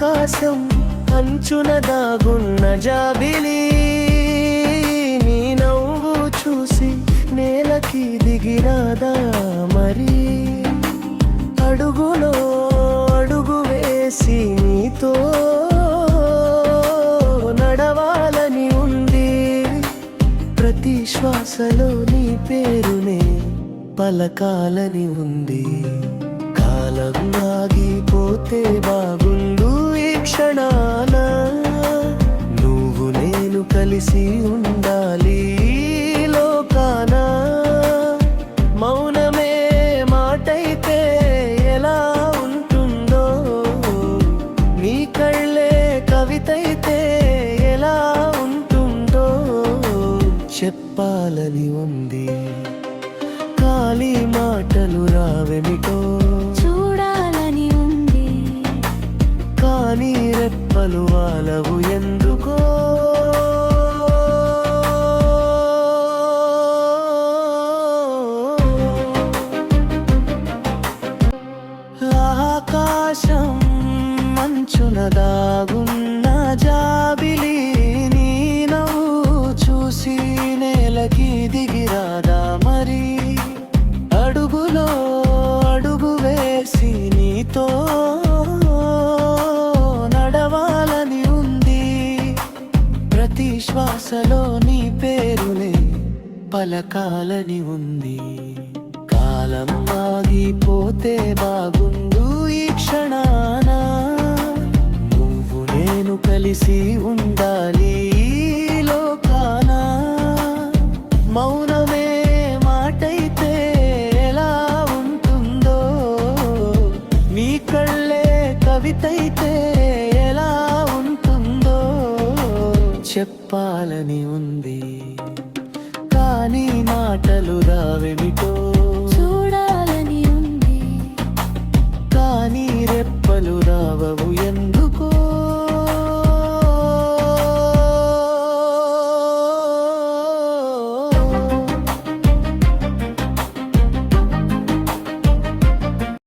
ఆకాశం అంచున దాగున్న జాబిలి నీ నవ్వు చూసి నేలకి దిగిరాదా మరి? అడుగులో అడుగు వేసి నీతో నడవాలని ఉంది ప్రతి శ్వాసలో నీ పేరునే పలకాలని ఉంది. కాలం ఆగిపోతే బాబు క్షణాన నువ్వు నేను కలిసి ఉండాలి లోకాన. మౌనమే మాటైతే ఎలా ఉంటుందో నీ కళ్ళే కవితైతే ఎలా ఉంటుందో చెప్పాలని ఉంది. ఖాళీ మాటలు రావెమిటో ఆకాశం మంచున దాగున్న జాబిలి నీ నవ్వు చూసి నేలకి దిగిరాదా మరి? అడుగులో అడుగు వేసి నీతో నడవాలని ఉంది. ప్రతి శ్వాసలో నీ పేరునే పలకాలని ఉంది. కాలం ఆగిపోతే బాగుండు ఈ క్షణాన. నువ్వు నేను కలిసి ఉండాలి లోకాన. మౌనమే మాటైతే ఎలా ఉంటుందో. నీ కళ్ళే కవితైతే ఎలా ఉంటుందో. చెప్పాలని ఉంది కానీ మాటలు రావెమిటో. അനുരാവ ഉയർന്നു